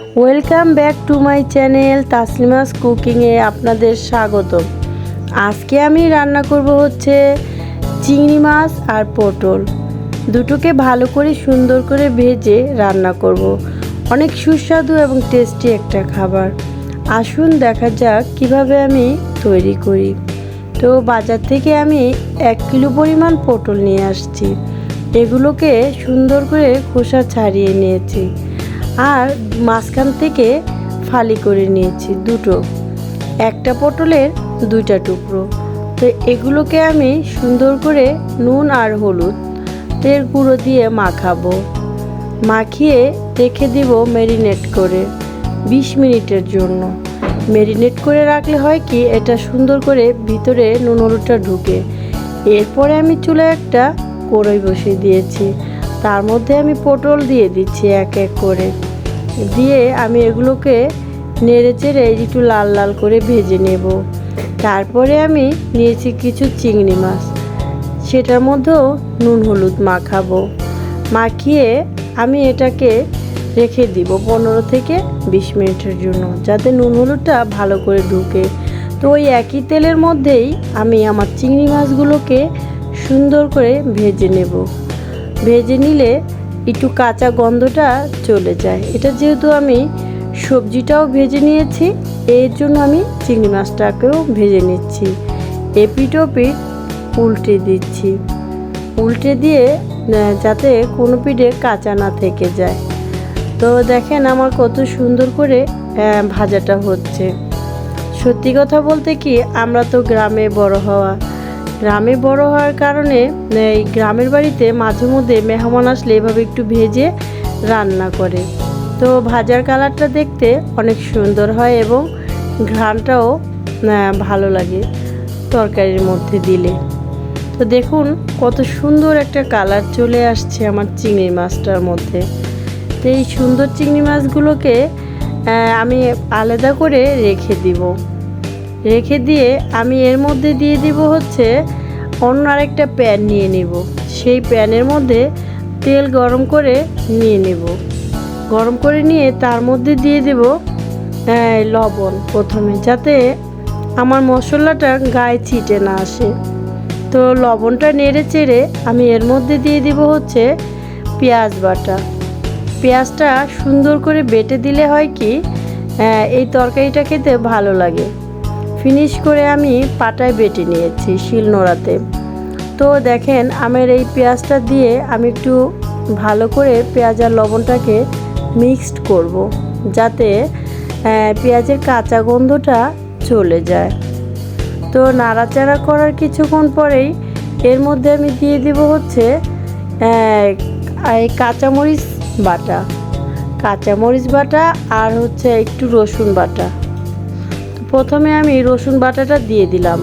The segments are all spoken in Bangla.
Welcome back to my channel Taslima's কুকিংয়ে আপনাদের স্বাগত আজকে আমি রান্না করব হচ্ছে চিংড়ি মাছ আর পটল। দুটোকে ভালো করে সুন্দর করে ভেজে রান্না করব। অনেক সুস্বাদু এবং টেস্টি একটা খাবার। আসুন দেখা যাক কীভাবে আমি তৈরি করি। তো বাজার থেকে আমি এক কিলো পরিমাণ পটল নিয়ে আসছি। এগুলোকে সুন্দর করে খোসা ছাড়িয়ে নিয়েছি। আর মাঝখান থেকে ফালি করে নিয়েছি দুটো। একটা পটলের দুইটা টুকরো। তো এগুলোকে আমি সুন্দর করে নুন আর হলুদ তেল গুঁড়ো দিয়ে মাখাবো। মাখিয়ে রেখে দিব ম্যারিনেট করে বিশ মিনিটের জন্য। ম্যারিনেট করে রাখলে হয় কি, এটা সুন্দর করে ভিতরে নুন হলুদটা ঢুকে। এরপরে আমি চুলে একটা কড়াই বসিয়ে দিয়েছি। তার মধ্যে আমি পটল দিয়ে দিচ্ছি এক এক করে। দিয়ে আমি এগুলোকে নেড়ে চেড়ে একটু লাল লাল করে ভেজে নেব। তারপরে আমি নিয়েছি কিছু চিংড়ি মাছ। সেটার মধ্যেও নুন হলুদ মাখাবো। মাখিয়ে আমি এটাকে রেখে দিব পনেরো থেকে বিশ মিনিটের জন্য, যাতে নুন হলুদটা ভালো করে ঢুকে। তো ওই একই তেলের মধ্যেই আমি আমার চিংড়ি মাছগুলোকে সুন্দর করে ভেজে নেব। ভেজে নিলে একটু কাঁচা গন্ধটা চলে যায়। এটা যেহেতু আমি সবজিটাও ভেজে নিয়েছি, এর জন্য আমি চিংড়ি মাছটাকেও ভেজে নিচ্ছি। এপিট ওপিট উল্টে দিচ্ছি। উল্টে দিয়ে যাতে কোনো পিঠে কাঁচা না থেকে যায়। তো দেখেন আমার কত সুন্দর করে ভাজাটা হচ্ছে। সত্যি কথা বলতে কি, আমরা তো গ্রামে বড় হওয়া গ্রামে বড় হওয়ার কারণে এই গ্রামের বাড়িতে মাঝে মধ্যে মেহমান আসলে এভাবে একটু ভেজে রান্না করে। তো ভাজার কালারটা দেখতে অনেক সুন্দর হয় এবং ঘ্রাণটাও ভালো লাগে তরকারির মধ্যে দিলে। তো দেখুন কত সুন্দর একটা কালার চলে আসছে আমার চিংড়ি মাছটার মধ্যে। তো এই সুন্দর চিংড়ি মাছগুলোকে আমি আলাদা করে রেখে দিব। রেখে দিয়ে আমি এর মধ্যে দিয়ে দিব হচ্ছে অন্য আরেকটা প্যান নিয়ে নেব। সেই প্যানের মধ্যে তেল গরম করে নিয়ে নেব। গরম করে নিয়ে তার মধ্যে দিয়ে দেব লবণ প্রথমে, যাতে আমার মশলাটা গায়ে ছিটে না আসে। তো লবণটা নেড়ে চেড়ে আমি এর মধ্যে দিয়ে দিব হচ্ছে পেঁয়াজ বাটা। পেঁয়াজটা সুন্দর করে বেটে দিলে হয় কি এই তরকারিটা খেতে ভালো লাগে। ফিনিশ করে আমি পাটায় বেটে নিয়েছি শিলনোড়াতে তো দেখেন, আমার এই পেঁয়াজটা দিয়ে আমি একটু ভালো করে পেঁয়াজ আর লবণটাকে মিক্সড করব, যাতে পেঁয়াজের কাঁচা গন্ধটা চলে যায়। তো নাড়াচাড়া করার কিছুক্ষণ পরেই এর মধ্যে আমি দিয়ে দিব হচ্ছে এই কাঁচামরিচ বাটা। কাঁচামরিচ বাটা আর হচ্ছে একটু রসুন বাটা। প্রথমে আমি রসুন বাটাটা দিয়ে দিলাম।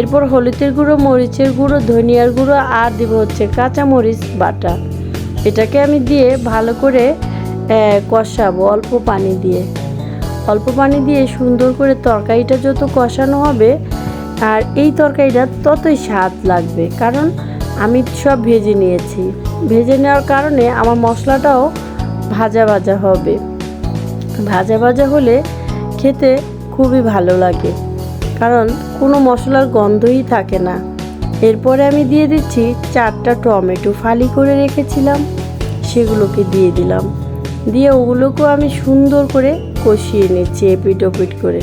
এরপর হলুদের গুঁড়ো, মরিচের গুঁড়ো, ধনিয়ার গুঁড়ো আর দিব হচ্ছে কাঁচামরিচ বাটা। এটাকে আমি দিয়ে ভালো করে কষাবো অল্প পানি দিয়ে। অল্প পানি দিয়ে সুন্দর করে তরকারিটা যত কষানো হবে, আর এই তরকারিটা ততই স্বাদ লাগবে। কারণ আমি সব ভেজে নিয়েছি। ভেজে নেওয়ার কারণে আমার মশলাটাও ভাজা ভাজা হবে। ভাজা ভাজা হলে খেতে খুবই ভালো লাগে। কারণ কোনো মশলার গন্ধই থাকে না। এরপরে আমি দিয়ে দিচ্ছি চারটা টমেটো ফালি করে রেখেছিলাম। সেগুলোকে দিয়ে দিলাম। দিয়ে ওগুলোকেও আমি সুন্দর করে কষিয়ে নিচ্ছি এপিট ওপিট করে।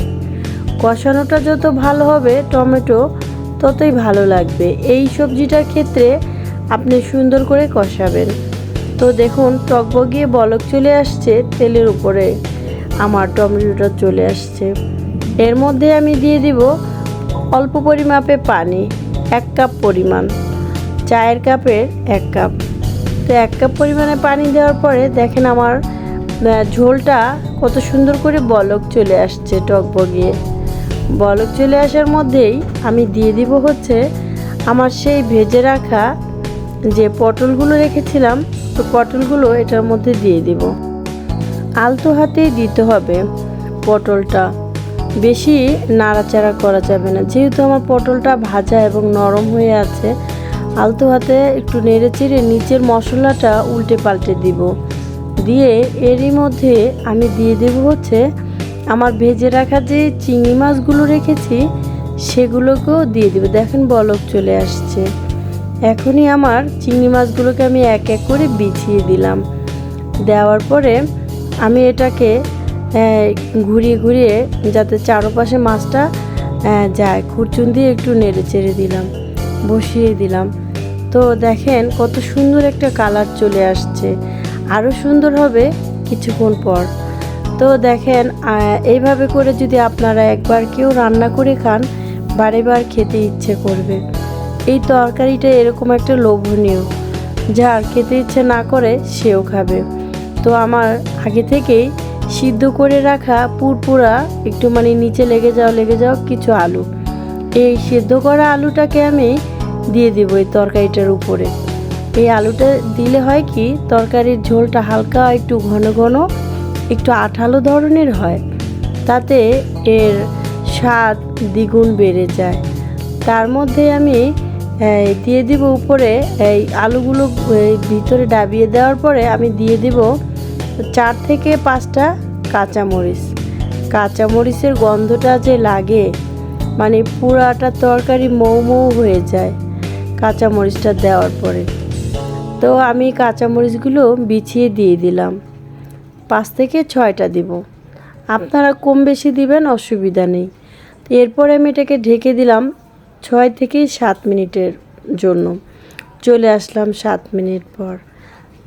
কষানোটা যত ভালো হবে টমেটো, ততই ভালো লাগবে। এই সবজিটার ক্ষেত্রে আপনি সুন্দর করে কষাবেন। তো দেখুন, টকবগিয়ে বলক চলে আসছে তেলের উপরে। আমার টমেটোটা চলে আসছে। এর মধ্যে আমি দিয়ে দিব অল্প পরিমাপে পানি, এক কাপ পরিমাণ। চায়ের কাপের এক কাপ। তো এক কাপ পরিমাণে পানি দেওয়ার পরে দেখেন আমার ঝোলটা কত সুন্দর করে বলক চলে আসছে টকবগিয়ে বলক চলে আসার মধ্যেই আমি দিয়ে দিব হচ্ছে আমার সেই ভেজে রাখা যে পটলগুলো রেখেছিলাম, তো পটলগুলো এটার মধ্যে দিয়ে দিব। আলতো হাতেই দিতে হবে পটলটা। বেশি নাড়াচাড়া করা যাবে না। যেহেতু আমার পটলটা ভাজা এবং নরম হয়ে আছে, আলতো হাতে একটু নেড়ে নিচের মশলাটা উল্টে পাল্টে দিব। দিয়ে এরই মধ্যে আমি দিয়ে দেব হচ্ছে আমার ভেজে রাখা যে চিংড়ি মাছগুলো রেখেছি, সেগুলোকেও দিয়ে দেবো। দেখেন বলক চলে আসছে। এখনই আমার চিংড়ি মাছগুলোকে আমি এক এক করে বিছিয়ে দিলাম। দেওয়ার পরে আমি এটাকে ঘুরিয়ে ঘুরিয়ে যাতে চারপাশে মাছটা যায়। খুরচুন দিয়ে একটু নেড়ে চেড়ে দিলাম, বসিয়ে দিলাম। তো দেখেন কত সুন্দর একটা কালার চলে আসছে। আরও সুন্দর হবে কিছুক্ষণ পর। তো দেখেন এইভাবে করে যদি আপনারা একবার কেউ রান্না করে খান বারে বার খেতে ইচ্ছে করবে। এই তরকারিটা এরকম একটা লোভনীয়। যার খেতে ইচ্ছে না করে সেও খাবে। তো আমার আগে থেকেই সিদ্ধ করে রাখা পুরপুরা একটু মানে নিচে লেগে যাও লেগে যাও, কিছু আলু। এই সিদ্ধ করা আলুটাকে আমি দিয়ে দিব এই তরকারিটার উপরে। এই আলুটা দিলে হয় কি, তরকারির ঝোলটা হালকা একটু ঘন ঘন, একটু আঠালো ধরনের হয়। তাতে এর স্বাদ দ্বিগুণ বেড়ে যায়। তার মধ্যে আমি দিয়ে দিব উপরে, এই আলুগুলো ভিতরে ডাবিয়ে দেওয়ার পরে আমি দিয়ে দিব চার থেকে পাঁচটা কাঁচামরিচ। কাঁচামরিচের গন্ধটা যে লাগে মানে পুরাটা তরকারি মৌ মৌ হয়ে যায় কাঁচামরিচটা দেওয়ার পরে। তো আমি কাঁচামরিচগুলো বিছিয়ে দিয়ে দিলাম। পাঁচ থেকে ছয়টা দিব। আপনারা কম বেশি দিবেন, অসুবিধা নেই। এরপরে আমি এটাকে ঢেকে দিলাম ছয় থেকে সাত মিনিটের জন্য। চলে আসলাম সাত মিনিট পর।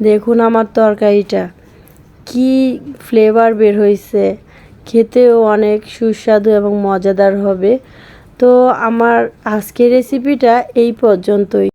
দেখুন আমার তরকারিটা। কি ফ্লেভার বের হয়েছে খেতেও অনেক সুস্বাদু এবং মজাদার হবে। তো আমার আজকের রেসিপিটা এই পর্যন্তই।